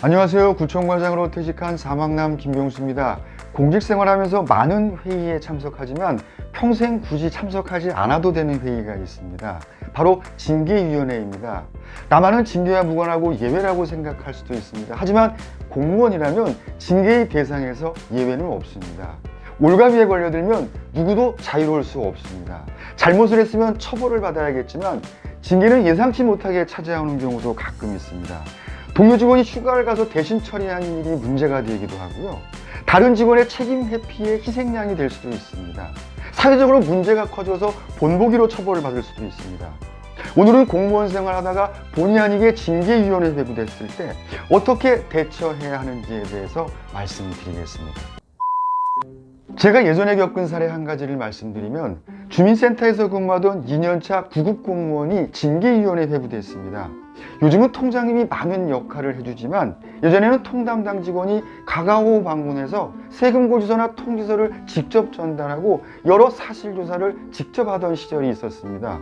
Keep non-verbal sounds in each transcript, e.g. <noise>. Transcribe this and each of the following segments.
안녕하세요. 구청과장으로 퇴직한 사막남 김병수입니다. 공직 생활하면서 많은 회의에 참석하지만 평생 굳이 참석하지 않아도 되는 회의가 있습니다. 바로 징계위원회입니다. 나만은 징계와 무관하고 예외라고 생각할 수도 있습니다. 하지만 공무원이라면 징계의 대상에서 예외는 없습니다. 올가미에 걸려들면 누구도 자유로울 수 없습니다. 잘못을 했으면 처벌을 받아야겠지만 징계는 예상치 못하게 찾아오는 경우도 가끔 있습니다. 동료 직원이 휴가를 가서 대신 처리한 일이 문제가 되기도 하고요. 다른 직원의 책임 회피의 희생양이 될 수도 있습니다. 사회적으로 문제가 커져서 본보기로 처벌을 받을 수도 있습니다. 오늘은 공무원 생활하다가 본의 아니게 징계위원회에 배부됐을 때 어떻게 대처해야 하는지에 대해서 말씀드리겠습니다. 제가 예전에 겪은 사례 한 가지를 말씀드리면 주민센터에서 근무하던 2년차 구급 공무원이 징계위원회에 배부됐습니다. 요즘은 통장님이 많은 역할을 해주지만 예전에는 통담당 직원이 가가호 방문해서 세금 고지서나 통지서를 직접 전달하고 여러 사실 조사를 직접 하던 시절이 있었습니다.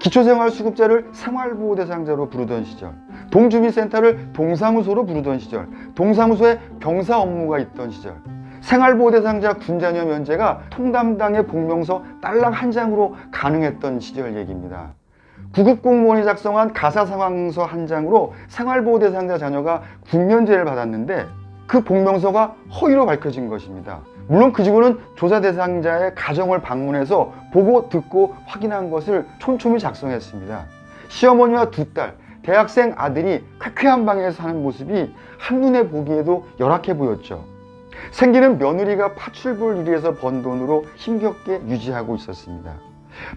기초생활수급자를 생활보호 대상자로 부르던 시절, 동주민센터를 동사무소로 부르던 시절, 동사무소에 병사 업무가 있던 시절, 생활보호 대상자 군자녀 면제가 통담당의 복명서 딸랑 한 장으로 가능했던 시절 얘기입니다. 구급 공무원이 작성한 가사 상황서 한 장으로 생활보호 대상자 자녀가 군면제를 받았는데 그 복명서가 허위로 밝혀진 것입니다. 물론 그 직원은 조사 대상자의 가정을 방문해서 보고 듣고 확인한 것을 촘촘히 작성했습니다. 시어머니와 두 딸, 대학생 아들이 쾌쾌한 방에서 사는 모습이 한눈에 보기에도 열악해 보였죠. 생기는 며느리가 파출부를 일해서 번 돈으로 힘겹게 유지하고 있었습니다.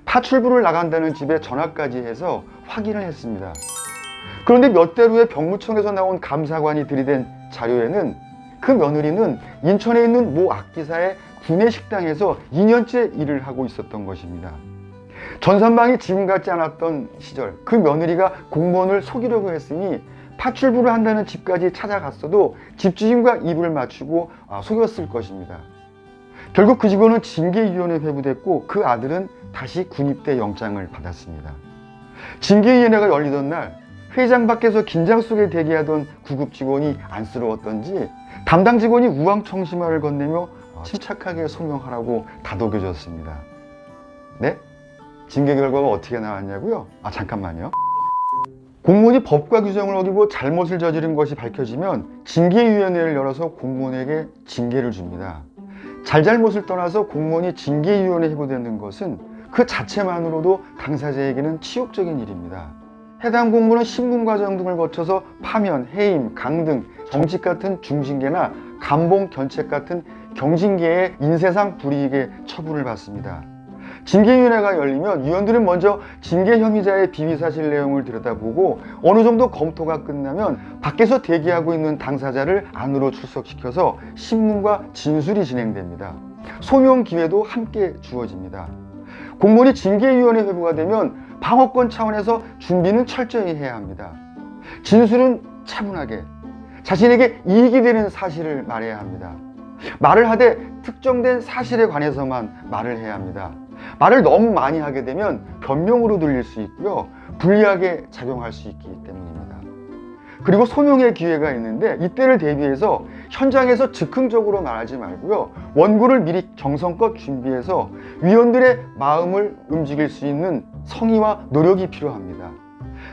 파출부를 나간다는 집에 전화까지 해서 확인을 했습니다. 그런데 몇 달 후에 병무청에서 나온 감사관이 들이댄 자료에는 그 며느리는 인천에 있는 모 악기사의 구내 식당에서 2년째 일을 하고 있었던 것입니다. 전산망이 지금 같지 않았던 시절 그 며느리가 공무원을 속이려고 했으니 파출부를 한다는 집까지 찾아갔어도 집주인과 입을 맞추고 아, 속였을 것입니다. 결국 그 직원은 징계위원회에 회부됐고 그 아들은 다시 군입대 영장을 받았습니다. 징계위원회가 열리던 날 회장 밖에서 긴장 속에 대기하던 구급 직원이 안쓰러웠던지 담당 직원이 우왕청심화를 건네며 침착하게 소명하라고 다독여줬습니다. 네? 징계 결과가 어떻게 나왔냐고요? 아 잠깐만요. 공무원이 법과 규정을 어기고 잘못을 저지른 것이 밝혀지면 징계위원회를 열어서 공무원에게 징계를 줍니다. 잘잘못을 떠나서 공무원이 징계위원회에 해부되는 것은 그 자체만으로도 당사자에게는 치욕적인 일입니다. 해당 공무는 신문 과정 등을 거쳐서 파면, 해임, 강등, 정직 같은 중징계나 감봉, 견책 같은 경징계의 인세상 불이익의 처분을 받습니다. 징계위원회가 열리면 위원들은 먼저 징계 혐의자의 비위 사실 내용을 들여다보고 어느 정도 검토가 끝나면 밖에서 대기하고 있는 당사자를 안으로 출석시켜서 신문과 진술이 진행됩니다. 소명 기회도 함께 주어집니다. 공무원이 징계위원회 회부가 되면 방어권 차원에서 준비는 철저히 해야 합니다. 진술은 차분하게 자신에게 이익이 되는 사실을 말해야 합니다. 말을 하되 특정된 사실에 관해서만 말을 해야 합니다. 말을 너무 많이 하게 되면 변명으로 들릴 수 있고요. 불리하게 작용할 수 있기 때문입니다. 그리고 소명의 기회가 있는데 이때를 대비해서 현장에서 즉흥적으로 말하지 말고요. 원고를 미리 정성껏 준비해서 위원들의 마음을 움직일 수 있는 성의와 노력이 필요합니다.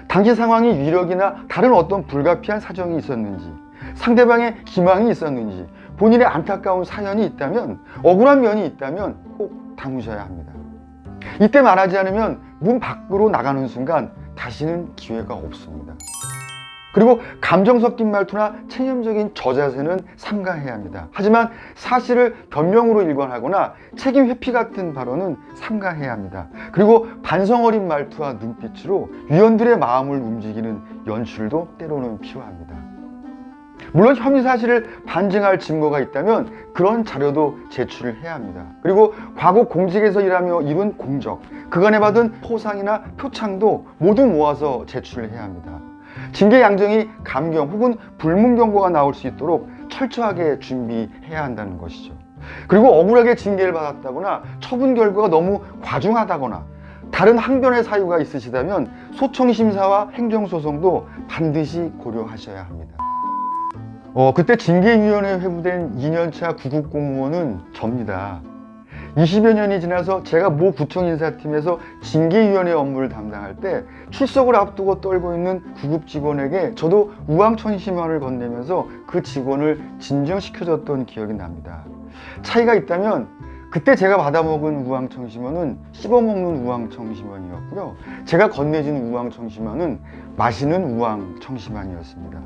당시 상황이 위력이나 다른 어떤 불가피한 사정이 있었는지, 상대방의 기망이 있었는지, 본인의 안타까운 사연이 있다면, 억울한 면이 있다면 꼭 담으셔야 합니다. 이때 말하지 않으면 문 밖으로 나가는 순간 다시는 기회가 없습니다. 그리고 감정 섞인 말투나 체념적인 저자세는 삼가해야 합니다. 하지만 사실을 변명으로 일관하거나 책임 회피 같은 발언은 삼가해야 합니다. 그리고 반성 어린 말투와 눈빛으로 위원들의 마음을 움직이는 연출도 때로는 필요합니다. 물론 혐의 사실을 반증할 증거가 있다면 그런 자료도 제출을 해야 합니다. 그리고 과거 공직에서 일하며 이룬 공적, 그간에 받은 포상이나 표창도 모두 모아서 제출을 해야 합니다. 징계 양정이 감경 혹은 불문 경고가 나올 수 있도록 철저하게 준비해야 한다는 것이죠. 그리고 억울하게 징계를 받았다거나 처분 결과가 너무 과중하다거나 다른 항변의 사유가 있으시다면 소청 심사와 행정 소송도 반드시 고려하셔야 합니다. 어, 그때 징계위원회 회부된 2년차 구급 공무원은 접니다. 20여 년이 지나서 제가 모 구청 인사팀에서 징계위원회 업무를 담당할 때 출석을 앞두고 떨고 있는 구급 직원에게 저도 우왕천심환을 건네면서 그 직원을 진정시켜줬던 기억이 납니다. 차이가 있다면 그때 제가 받아먹은 우왕청심원은 씹어먹는 우왕청심원이었고요. 제가 건네진 우왕청심원은 마시는 우왕청심원이었습니다.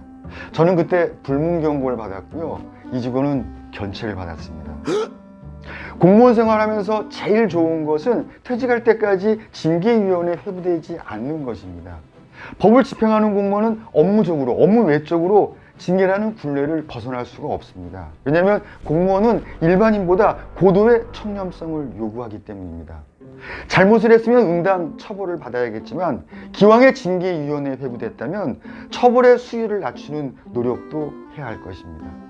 저는 그때 불문 경고를 받았고요. 이 직원은 견책을 받았습니다. <laughs> 공무원 생활하면서 제일 좋은 것은 퇴직할 때까지 징계위원회에 회부되지 않는 것입니다. 법을 집행하는 공무원은 업무적으로, 업무 외적으로 징계라는 굴레를 벗어날 수가 없습니다. 왜냐하면 공무원은 일반인보다 고도의 청렴성을 요구하기 때문입니다. 잘못을 했으면 응당 처벌을 받아야겠지만 기왕에 징계위원회에 회부됐다면 처벌의 수위를 낮추는 노력도 해야 할 것입니다.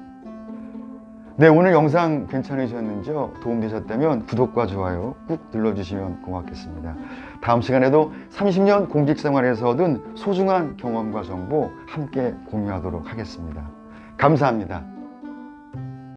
네, 오늘 영상 괜찮으셨는지요? 도움되셨다면 구독과 좋아요 꾹 눌러주시면 고맙겠습니다. 다음 시간에도 30년 공직생활에서 얻은 소중한 경험과 정보 함께 공유하도록 하겠습니다. 감사합니다.